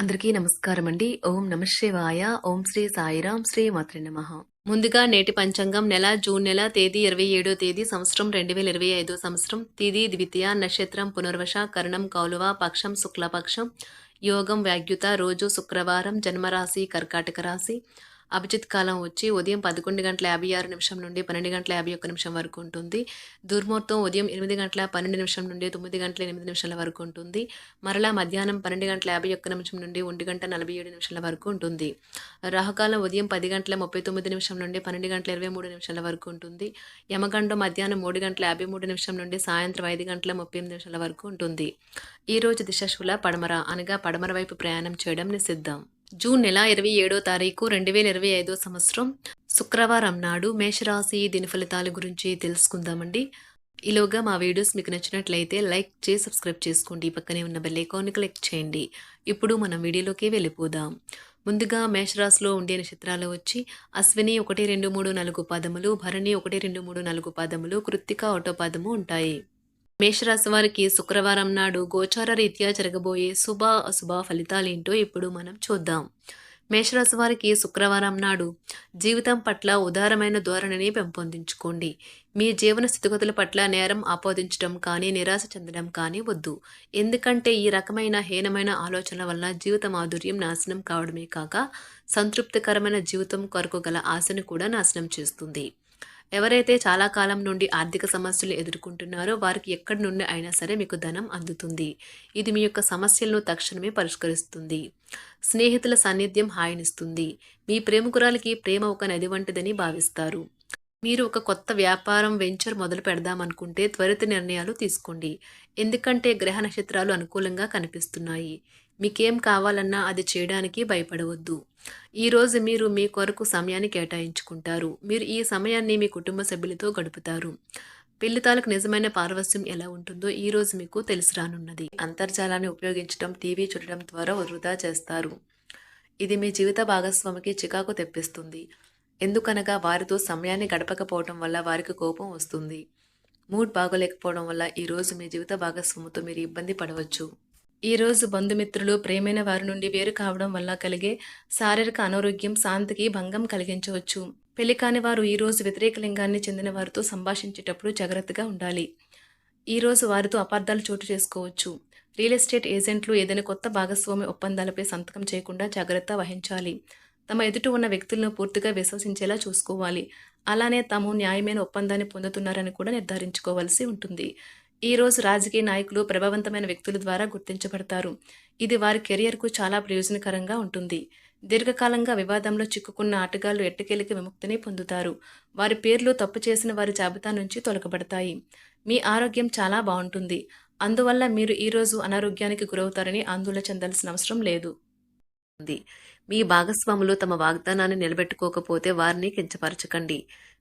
అందరికీ నమస్కారం అండి ఓం నమ శివాయ. ఓం శ్రీ సాయిరాం. శ్రీ మాత్రి నమ. ముందుగా నేటి పంచాంగం నెల జూన్ నెల తేదీ ఇరవై ఏడో తేదీ సంవత్సరం రెండు వేల ఇరవై ఐదో సంవత్సరం. తిది ద్వితీయ నక్షత్రం పునర్వశ కరణం కౌలువ పక్షం శుక్లపక్షం. యోగం వ్యాగ్యుత రోజు శుక్రవారం జన్మరాశి కర్కాటక రాశి. అభిజిత్ కాలం వచ్చి ఉదయం పదకొండు గంటల యాభై ఆరు నిమిషం నుండి పన్నెండు గంటల యాభై ఒక్క నిమిషం వరకు ఉంటుంది. దుర్ముహూర్తం ఉదయం ఎనిమిది గంటల పన్నెండు నిమిషం నుండి తొమ్మిది గంటల ఎనిమిది నిమిషాల వరకు ఉంటుంది. మరలా మధ్యాహ్నం పన్నెండు గంటల యాభై ఒక్క నిమిషం నుండి ఒంటి గంట నలభై ఏడు నిమిషాల వరకు ఉంటుంది. రాహుకాలం ఉదయం పది గంటల ముప్పై తొమ్మిది నిమిషం నుండి పన్నెండు గంటల ఇరవై మూడు నిమిషాల వరకు ఉంటుంది. యమగండం మధ్యాహ్నం మూడు గంటల యాభై మూడు నిమిషం నుండి సాయంత్రం ఐదు గంటల ముప్పై ఎనిమిది నిమిషాల వరకు ఉంటుంది. ఈ రోజు దిశశుల పడమర అనగా పడమర వైపు ప్రయాణం చేయడం నిషిద్ధం. జూన్ నెల ఇరవై ఏడో తారీఖు రెండు వేల ఇరవై ఐదో సంవత్సరం శుక్రవారం నాడు మేషరాశి దిన ఫలితాల గురించి తెలుసుకుందామండి. ఈలోగా మా వీడియోస్ మీకు నచ్చినట్లయితే లైక్ చేసి సబ్స్క్రైబ్ చేసుకోండి. పక్కనే ఉన్న బెల్ ఐకాన్ని క్లిక్ చేయండి. ఇప్పుడు మనం వీడియోలోకి వెళ్ళిపోదాం. ముందుగా మేషరాశిలో ఉండే నక్షత్రాలు వచ్చి అశ్విని ఒకటి రెండు మూడు నాలుగు పాదములు భరణి ఒకటి రెండు మూడు నాలుగు పాదములు కృత్తిక ఒకటో పాదము ఉంటాయి. మేషరాశి వారికి శుక్రవారం నాడు గోచార రీత్యా జరగబోయే శుభ అశుభ ఫలితాలేంటో ఇప్పుడు మనం చూద్దాం. మేషరాశి వారికి శుక్రవారం నాడు జీవితం పట్ల ఉదారమైన ధోరణిని పెంపొందించుకోండి. మీ జీవన స్థితిగతుల పట్ల నేరం ఆపోదించడం కానీ నిరాశ చెందడం కానీ వద్దు. ఎందుకంటే ఈ రకమైన హీనమైన ఆలోచనల వల్ల జీవిత మాధుర్యం నాశనం కావడమే కాక సంతృప్తికరమైన జీవితం కొరకు గల ఆశను కూడా నాశనం చేస్తుంది. ఎవరైతే చాలా కాలం నుండి ఆర్థిక సమస్యలు ఎదుర్కొంటున్నారో వారికి ఎక్కడి నుండి అయినా సరే మీకు ధనం అందుతుంది. ఇది మీ యొక్క సమస్యలను తక్షణమే పరిష్కరిస్తుంది. స్నేహితుల సాన్నిధ్యం హాయినిస్తుంది. మీ ప్రేమకురాలకి ప్రేమ ఒక నది వంటిదని భావిస్తారు. మీరు ఒక కొత్త వ్యాపారం వెంచర్ మొదలు పెడదామనుకుంటే త్వరిత నిర్ణయాలు తీసుకోండి. ఎందుకంటే గ్రహ నక్షత్రాలు అనుకూలంగా కనిపిస్తున్నాయి. మీకేం కావాలన్నా అది చేయడానికి భయపడవద్దు. ఈరోజు మీరు మీ కొరకు సమయాన్ని కేటాయించుకుంటారు. మీరు ఈ సమయాన్ని మీ కుటుంబ సభ్యులతో గడుపుతారు. పెళ్ళి తాలకు నిజమైన పారవస్యం ఎలా ఉంటుందో ఈ రోజు మీకు తెలిసి రానున్నది. అంతర్జాలాన్ని ఉపయోగించడం టీవీ చూడడం ద్వారా వృధా చేస్తారు. ఇది మీ జీవిత భాగస్వామికి చికాకు తెప్పిస్తుంది. ఎందుకనగా వారితో సమయాన్ని గడపకపోవడం వల్ల వారికి కోపం వస్తుంది. మూడ్ బాగోలేకపోవడం వల్ల ఈరోజు మీ జీవిత భాగస్వామితో మీరు ఇబ్బంది పడవచ్చు. ఈ రోజు బంధుమిత్రులు ప్రేమైన వారి నుండి వేరు కావడం వల్ల కలిగే శారీరక అనారోగ్యం శాంతికి భంగం కలిగించవచ్చు. పెళ్ళి కాని వారు ఈరోజు వ్యతిరేక లింగాన్ని చెందిన వారితో సంభాషించేటప్పుడు జాగ్రత్తగా ఉండాలి. ఈ రోజు వారితో అపార్థాలు చోటు చేసుకోవచ్చు. రియల్ ఎస్టేట్ ఏజెంట్లు ఏదైనా కొత్త భాగస్వామి ఒప్పందాలపై సంతకం చేయకుండా జాగ్రత్త వహించాలి. తమ ఎదుట ఉన్న వ్యక్తులను పూర్తిగా విశ్వసించేలా చూసుకోవాలి. అలానే తాము న్యాయమైన ఒప్పందాన్ని పొందుతున్నారని కూడా నిర్ధారించుకోవాల్సి ఉంటుంది. ఈ రోజు రాజకీయ నాయకులు ప్రభావవంతమైన వ్యక్తుల ద్వారా గుర్తించబడతారు. ఇది వారి కెరియర్కు చాలా ప్రయోజనకరంగా ఉంటుంది. దీర్ఘకాలంగా వివాదంలో చిక్కుకున్న ఆటగాళ్ళు ఎట్టకేలికి విముక్తిని పొందుతారు. వారి పేర్లు తప్పు చేసిన వారి జాబితా నుంచి తొలగబడతాయి. మీ ఆరోగ్యం చాలా బాగుంటుంది. అందువల్ల మీరు ఈరోజు అనారోగ్యానికి గురవుతారని ఆందోళన చెందాల్సిన అవసరం లేదు. మీ భాగస్వాములు తమ వాగ్దానాన్ని నిలబెట్టుకోకపోతే వారిని కించపరచకండి.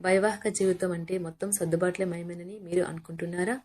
వైవాహిక జీవితం అంటే మొత్తం సర్దుబాట్లే మయమేనని మీరు అనుకుంటున్నారా?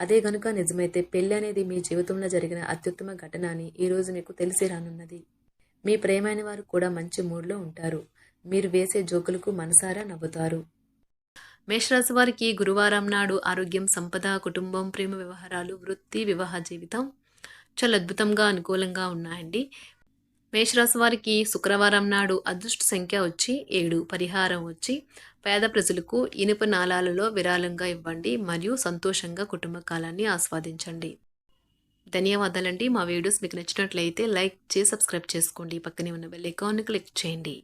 అదే గనుక నిజమైతే పెళ్ళి అనేది మీ జీవితంలో జరిగిన అత్యుత్తమ ఘటన అని ఈరోజు మీకు తెలిసి రానున్నది. మీ ప్రేమైన వారు కూడా మంచి మూడ్లో ఉంటారు. మీరు వేసే జోకులకు మనసారా నవ్వుతారు. మేషరాశి వారికి గురువారం నాడు ఆరోగ్యం సంపద కుటుంబం ప్రేమ వ్యవహారాలు వృత్తి వివాహ జీవితం చాలా అద్భుతంగా అనుకూలంగా ఉన్నాయండి. మేషరాశి వారికి శుక్రవారం నాడు అదృష్ట సంఖ్య వచ్చి ఏడు పరిహారం వచ్చి పేద ప్రజలకు ఇనుప నాళాలలో విరాళంగా ఇవ్వండి మరియు సంతోషంగా కుటుంబ కాలాన్ని ఆస్వాదించండి. ధన్యవాదాలండి. మా వీడియోస్ మీకు నచ్చినట్లయితే లైక్ చేసి సబ్స్క్రైబ్ చేసుకోండి. పక్కనే ఉన్న బెల్ ఐకాన్ని క్లిక్ చేయండి.